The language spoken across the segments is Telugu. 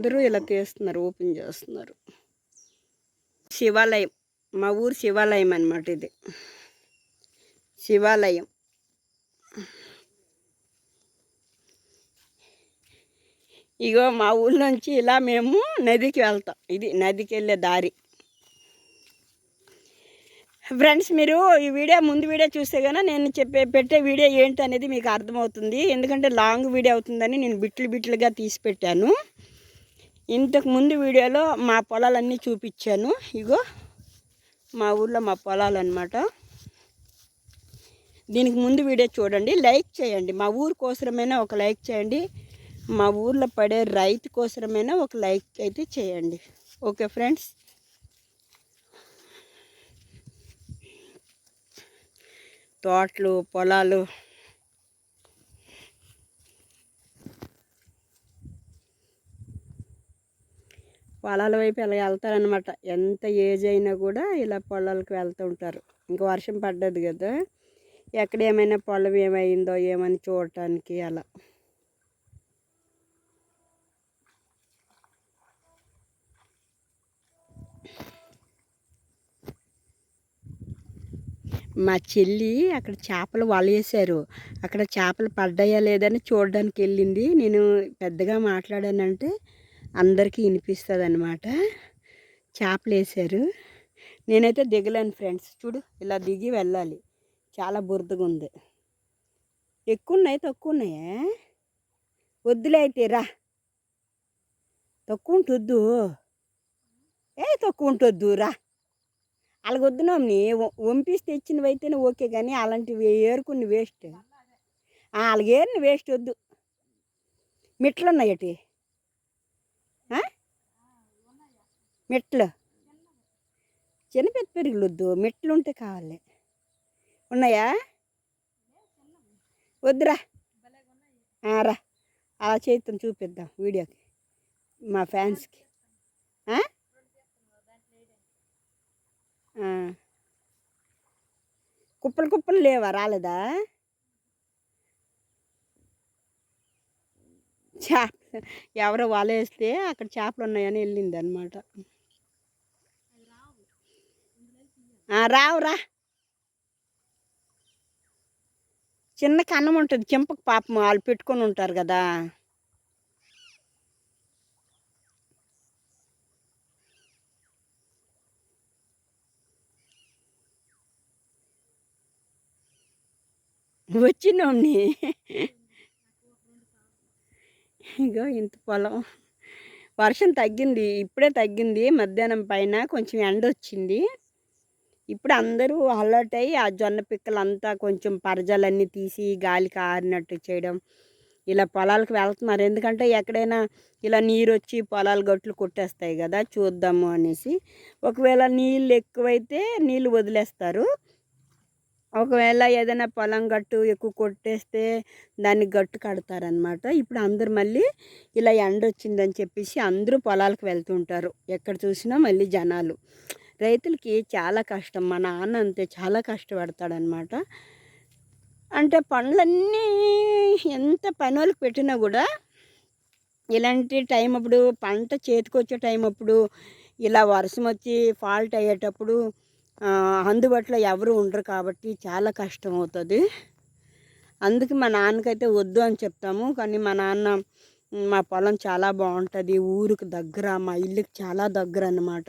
అందరూ ఇలా తీస్తున్నారు ఓపెన్ చేస్తున్నారు. శివాలయం మా ఊరు శివాలయం అనమాట ఇది. శివాలయం. ఇగో మా ఊళ్ళోంచి ఇలా మేము నదికి వెళ్తాం. ఇది నదికి వెళ్ళే దారి. ఫ్రెండ్స్ మీరు ఈ వీడియో ముందు వీడియో చూస్తే కనుక నేను చెప్పే పెట్టే వీడియో ఏంటి అనేది మీకు అర్థమవుతుంది. ఎందుకంటే లాంగ్ వీడియో అవుతుందని నేను బిట్లు బిట్లుగా తీసి పెట్టాను. ఇంతకు ముందు వీడియోలో మా పొలాలన్నీ చూపించాను. ఇగో మా ఊర్లో మా పొలాలు అనమాట దీనికి ముందు వీడియో చూడండి. లైక్ చేయండి. మా ఊరు కోసమైనా ఒక లైక్ చేయండి. మా ఊర్లో పడే రైతు కోసమైనా ఒక లైక్ అయితే చేయండి. Okay friends? తోటలు పొలాలు పొలాల వైపు ఇలా వెళ్తారనమాట ఎంత ఏజ్ అయినా కూడా ఇలా పొలాలకు వెళ్తూ ఉంటారు. ఇంకా వర్షం పడ్డది కదా ఎక్కడ ఏమైనా పొలం ఏమైందో ఏమని చూడటానికి అలా. మా చెల్లి అక్కడ చేపలు వలేసారు అక్కడ చేపలు పడ్డాయా లేదని చూడడానికి వెళ్ళింది. నేను పెద్దగా మాట్లాడానంటే అందరికీ వినిపిస్తుంది అనమాట చేపలు వేసారు నేనైతే దిగలేను ఫ్రెండ్స్. చూడు ఇలా దిగి వెళ్ళాలి. చాలా బురదగా ఉంది ఎక్కువ ఉన్నాయి తక్కువ ఉన్నాయా వద్దులే అయితే రా. తక్కువ ఉంటుద్దు ఏ తక్కువ ఉంటుంద్దు రా. అలాగొద్దునా వంపిస్తే తెచ్చినవి అయితేనే ఓకే కానీ అలాంటివి ఏరుకుని వేస్ట్. అలాగేరిని వేస్ట్ వద్దు. మెట్లు మెట్లు. చిన్న పెద్ద పెరుగులు వద్దు మెట్లు ఉంటే కావాలి. ఉన్నాయా? వద్దురా. రా. అలా చేతితో చూపిద్దాం వీడియోకి. మా ఫ్యాన్స్కి. కుప్పలు కుప్పలు లేవా? రాలేదా? చా ఎవరో వలేస్తే అక్కడ చేపలు ఉన్నాయని వెళ్ళింది అనమాట రావు రా. చిన్న కన్నం ఉంటుంది చింపకు పాపం వాళ్ళు పెట్టుకొని ఉంటారు కదా. వచ్చినోమ్ని ఇగో ఇంత పొలం. వర్షం తగ్గింది ఇప్పుడే తగ్గింది మధ్యాహ్నం పైన కొంచెం ఎండ వచ్చింది. ఇప్పుడు అందరూ అలర్ట్ అయ్యి ఆ జొన్న పిక్కలంతా కొంచెం పరజాలన్నీ తీసి గాలికి ఆరినట్టు చేయడం. ఇలా పొలాలకు వెళ్తున్నారు. ఎందుకంటే ఎక్కడైనా ఇలా నీరు వచ్చి పొలాలు గట్లు కొట్టేస్తాయి కదా చూద్దాము అనేసి. ఒకవేళ నీళ్ళు ఎక్కువైతే నీళ్ళు వదిలేస్తారు. ఒకవేళ ఏదైనా పొలం గట్టు ఎక్కువ కొట్టేస్తే దాన్ని గట్టు కడతారనమాట ఇప్పుడు అందరు మళ్ళీ ఇలా ఎండ వచ్చిందని చెప్పేసి అందరూ పొలాలకు వెళ్తుంటారు ఎక్కడ చూసినా మళ్ళీ జనాలు. రైతులకి చాలా కష్టం. మా నాన్న అంతే చాలా కష్టపడతాడనమాట అంటే పనులన్నీ ఎంత పనులకు పెట్టినా కూడా ఇలాంటి టైం అప్పుడు పంట చేతికొచ్చే టైం అప్పుడు ఇలా వర్షం వచ్చి ఫాల్ట్ అయ్యేటప్పుడు అందుబాటులో ఎవరు ఉండరు కాబట్టి చాలా కష్టం అవుతుంది అందుకే మా నాన్నకైతే వద్దు అని చెప్తాము. కానీ మా నాన్న మా పొలం చాలా బాగుంటుంది. ఊరికి దగ్గర మా ఇల్లుకి చాలా దగ్గర అన్నమాట.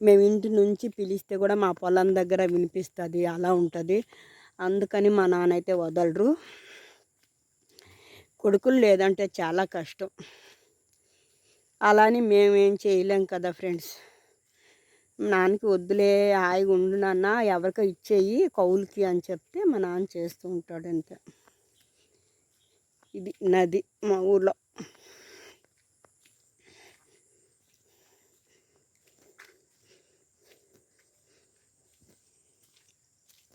మేము ఇంటి నుంచి పిలిస్తే కూడా మా పొలం దగ్గర వినిపిస్తుంది అలా ఉంటుంది. అందుకని మా నాన్న అయితే వదలరు. కొడుకులు లేదంటే చాలా కష్టం. అలాని మేమేం చేయలేం కదా ఫ్రెండ్స్. నాన్నకి వద్దులే హాయిగా ఉండు నాన్న ఎవరికో ఇచ్చేయి కౌలుకి అని చెప్తే మా నాన్న చేస్తూ ఉంటాడు అంతే ఇది నది మా ఊర్లో.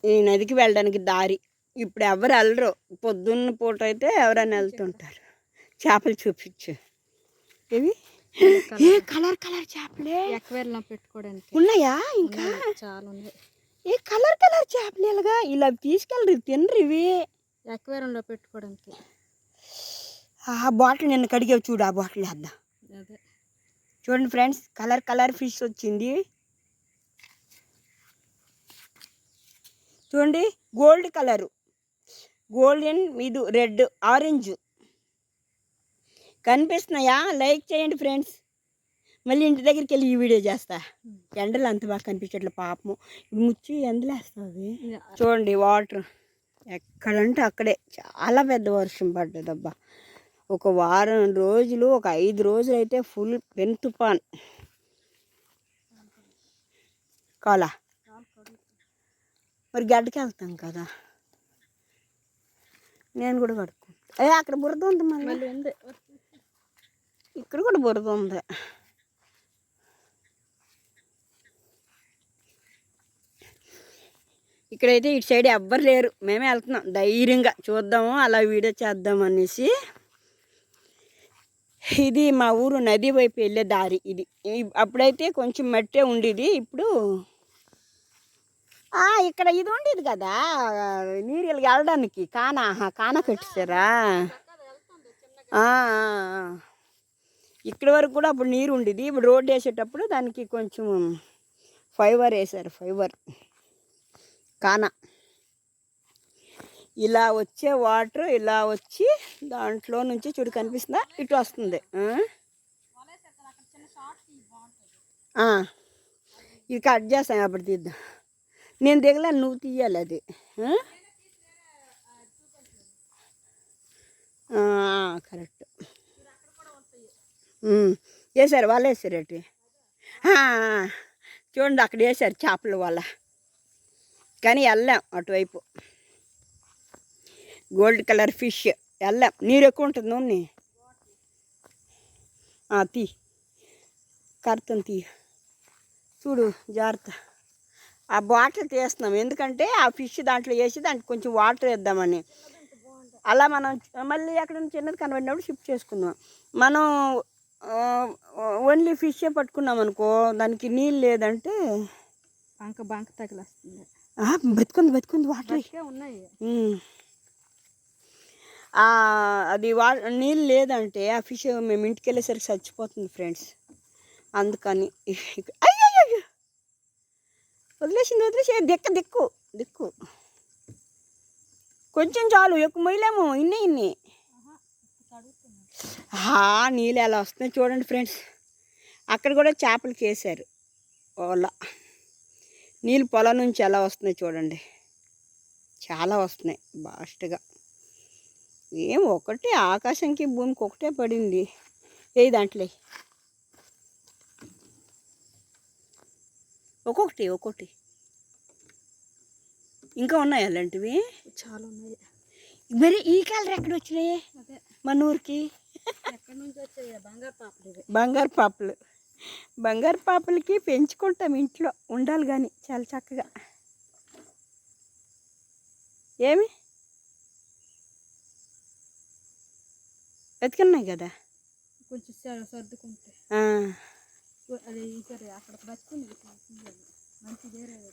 ఈ నదికి వెళ్ళడానికి దారి. ఇప్పుడు ఎవరు వెళ్ళరు. పొద్దున్న పూట అయితే ఎవరైనా వెళ్తుంటారు. చేపలు చూపించు. ఇవి ఏ కలర్ కలర్ చేపలే? ఎక్వేరియం పెట్టుకోవడానికి. ఉన్నాయా ఇంకా? చాలా ఉన్నాయి. ఏ కలర్ కలర్ చేపలు ఇలాగా? ఇలా తీసుకెళ్ళరు తినరు ఇవి. ఎక్వేరియంలో పెట్టుకోవడానికి. ఆ బాటిల్ నిన్న కడిగావు చూడు ఆ బాటిల్ వేద్దాం అదే. చూడండి ఫ్రెండ్స్ కలర్ కలర్ ఫిష్ వచ్చింది. చూడండి గోల్డ్ కలరు గోల్డెన్ ఇది రెడ్ ఆరెంజ్ కనిపిస్తున్నాయా? లైక్ చేయండి ఫ్రెండ్స్. మళ్ళీ ఇంటి దగ్గరికి వెళ్ళి ఈ వీడియో చేస్తా. ఎండలు అంత బాగా కనిపించట్లే పాపము. ముచ్చి ఎండలు వేస్తుంది చూడండి వాటర్. ఎక్కడంటే అక్కడే. చాలా పెద్ద వర్షం పడ్డదబ్బా. ఒక వారం రోజులు ఒక ఐదు రోజులు అయితే ఫుల్ పెన్. తుఫాన్ కాలా? మరి గడ్డకి వెళ్తాం కదా. నేను కూడా కడుక్కుంటా ఏ అక్కడ బురద ఉంది మళ్ళీ. ఇక్కడ కూడా బురద ఉంది. ఇక్కడైతే ఇటు సైడ్ ఎవ్వరు లేరు. మేమే వెళ్తున్నాం. ధైర్యంగా చూద్దాము అలా వీడియో చేద్దాం అనేసి. ఇది మా ఊరు నది వైపు వెళ్ళే దారి ఇది. అప్పుడైతే కొంచెం మట్టే ఉండేది. ఇప్పుడు ఇక్కడ ఇది ఉండేది కదా నీరు వెళ్ళడానికి. కానా కానా కాన కట్టిస్తారా? ఇక్కడ వరకు కూడా అప్పుడు నీరు ఉండేది. ఇప్పుడు రోడ్డు వేసేటప్పుడు దానికి కొంచెం ఫైబర్ వేశారు. ఫైబర్. కాన. ఇలా వచ్చే వాటర్ ఇలా వచ్చి దాంట్లో నుంచి చూడు కనిపిస్తుందా? ఇటు వస్తుంది. ఇది కట్ చేస్తాను అప్పుడు తీద్దాం. నేను దిగలే నువ్వు తీయాలి అది. కరెక్ట్. వేశారు వాళ్ళు వేసారు అటు చూడండి అక్కడ వేశారు చేపల వల్ల కానీ వెళ్ళాం అటువైపు. గోల్డ్ కలర్ ఫిష్ వెళ్ళాం. నీరు ఎక్కువ ఉంటుంది నూనె తీ. కర్తం తీ. చూడు జాగ్రత్త. ఆ బాటిల్ తీస్తున్నాం. ఎందుకంటే ఆ ఫిష్ దాంట్లో వేసి దానికి కొంచెం వాటర్ వేద్దామని. అలా మనం మళ్ళీ ఎక్కడ చిన్నది కనబడినప్పుడు షిఫ్ట్ చేసుకుందాం. మనం ఓన్లీ ఫిషే పట్టుకున్నాం అనుకో దానికి నీళ్ళు లేదంటే బంక బంక తగిలేస్తుంది. బతుకుంది బతుకుంది వాటర్. ఉన్నాయి. అది వా నీళ్ళు లేదంటే ఆ ఫిష్ మేము ఇంటికి వెళ్ళేసరికి చచ్చిపోతుంది ఫ్రెండ్స్ అందుకని అయ్యయ్యయ్యో. వదిలేసింది వదిలేసి దిక్కు దిక్కు దిక్కు. కొంచెం చాలు ఎక్కువ మొయ్యలేము. ఇన్ని ఇన్ని. నీళ్ళు ఎలా వస్తున్నాయి చూడండి ఫ్రెండ్స్. అక్కడ కూడా చేపలకి వేసారు ఓల. నీళ్ళు పొలం నుంచి ఎలా వస్తున్నాయి చూడండి. చాలా వస్తున్నాయి బాస్ట్గా. ఏం ఒకటి ఆకాశంకి భూమికి ఒకటే పడింది. ఏ దాంట్లో. ఒక్కొక్కటి ఒక్కొక్కటి. ఇంకా ఉన్నాయి అలాంటివి? చాలా ఉన్నాయి. మరి ఈ కలర్ ఎక్కడ వచ్చినాయి? మన ఊరికి? బంగారు పాపలు బంగారు పాపలు. బంగారు పాపలకి పెంచుకుంటాం ఇంట్లో. ఉండాలి కానీ చాలా చక్కగా. ఏమి? బతికున్నాయి కదా? కొంచెం సర్- సర్దుకుంటే.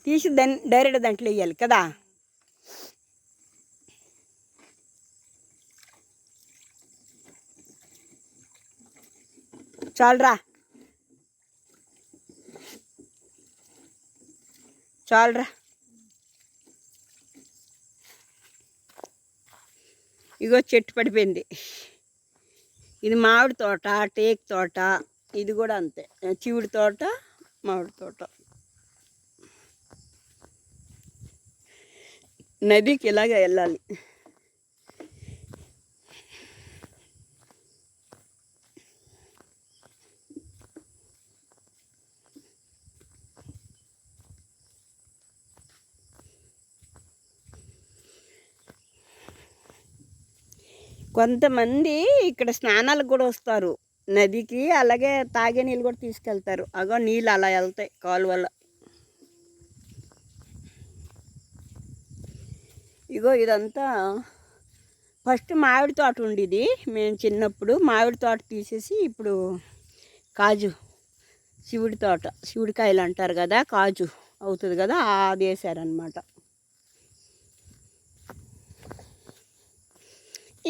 తీసి దాన్ని డైరెక్ట్ దాంట్లో వేయాలి కదా? చాలరా. చాలరా. ఇగో చెట్టు పడిపోయింది. ఇది మామిడి తోట టేక్ తోట ఇది కూడా అంతే. చివుడి తోట మామిడి తోట. నదికి ఇలాగ వెళ్ళాలి. కొంతమంది ఇక్కడ స్నానాలకు కూడా వస్తారు. నదికి అలాగే తాగే నీళ్ళు కూడా తీసుకెళ్తారు. అగో నీళ్ళు అలా వెళ్తాయి కాలువల్లో ఇగో ఇదంతా ఫస్ట్ మామిడి తోట ఉండేది. మేము చిన్నప్పుడు మామిడి తోట తీసేసి ఇప్పుడు కాజు శివుడి తోట శివుడికాయలు అంటారు కదా కాజు అవుతుంది కదా అది వేసారనమాట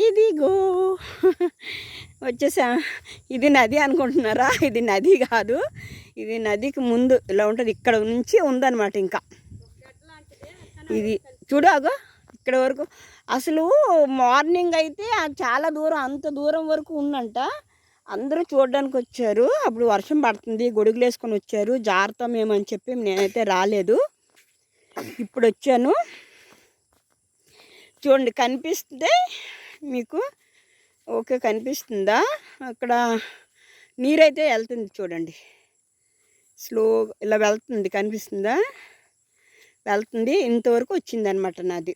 ఇదిగో. వచ్చేసా. ఇది నది అనుకుంటున్నారా? ఇది నది కాదు. ఇది నదికి ముందు ఇలా ఉంటుంది. ఇక్కడ నుంచి ఉందన్నమాట ఇంకా. ఇది చూడు అగో ఇక్కడ వరకు అసలు మార్నింగ్ అయితే చాలా దూరం అంత దూరం వరకు ఉందంట. అందరూ చూడడానికి వచ్చారు. అప్పుడు వర్షం పడుతుంది. గొడుగులు వేసుకొని వచ్చారు. జాగ్రత్త మేమని చెప్పి నేనైతే రాలేదు. ఇప్పుడు వచ్చాను. చూడండి కనిపిస్తే మీకు ఓకే కనిపిస్తుందా? అక్కడ నీరైతే వెళ్తుంది చూడండి. స్లో ఇలా వెళ్తుంది కనిపిస్తుందా? వెళ్తుంది. ఇంతవరకు వచ్చింది అనమాట నాది.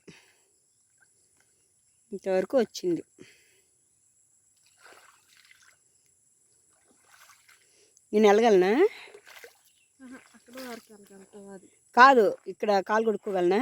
ఇంతవరకు వచ్చింది. నేను వెళ్ళగలనా? కాదు ఇక్కడ కాలు కొడుకోగలనా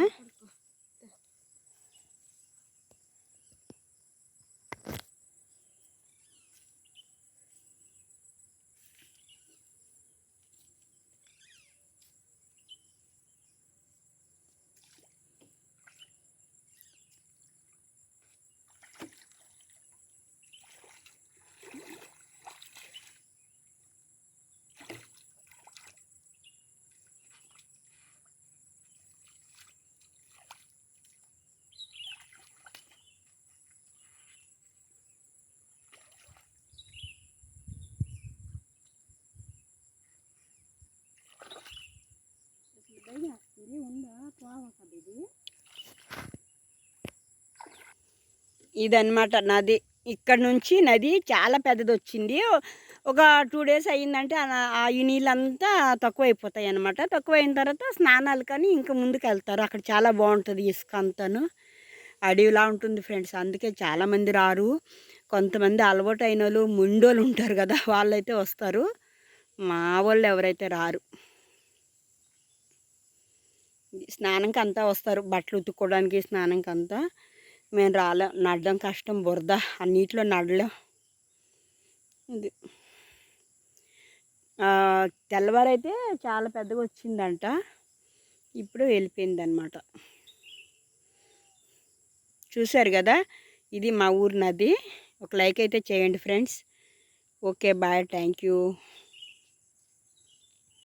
ఉందా పోవా కదా ఇది ఇదన్నమాట నది. ఇక్కడ నుంచి నది చాలా పెద్దది వచ్చింది ఒక టూ డేస్ అయ్యిందంటే ఆ- ఈ నీళ్ళంతా తక్కువ అయిపోతాయి అనమాట తక్కువ అయిన తర్వాత స్నానాలు కానీ ఇంకా ముందుకు వెళ్తారు అక్కడ చాలా బాగుంటుంది ఇసుక అంతాను. అడవిలా ఉంటుంది ఫ్రెండ్స్. అందుకే చాలామంది రారు. కొంతమంది అలవాటు అయిన వాళ్ళు ముండోళ్ళు ఉంటారు కదా వాళ్ళైతే వస్తారు. మా వాళ్ళు ఎవరైతే రారు. స్నానంకి అంతా వస్తారు. బట్టలు ఉతుక్కోవడానికి స్నానంకి అంతా మేము రాలేం నడడం కష్టం బురద ఆ నీటిలో నడలేం. ఇది. తెల్లవారైతే చాలా పెద్దగా వచ్చిందంట. ఇప్పుడు వెళ్ళిపోయింది అనమాట చూశారు కదా ఇది మా ఊరు నది. ఒక లైక్ అయితే చేయండి friends. Okay bye thank you.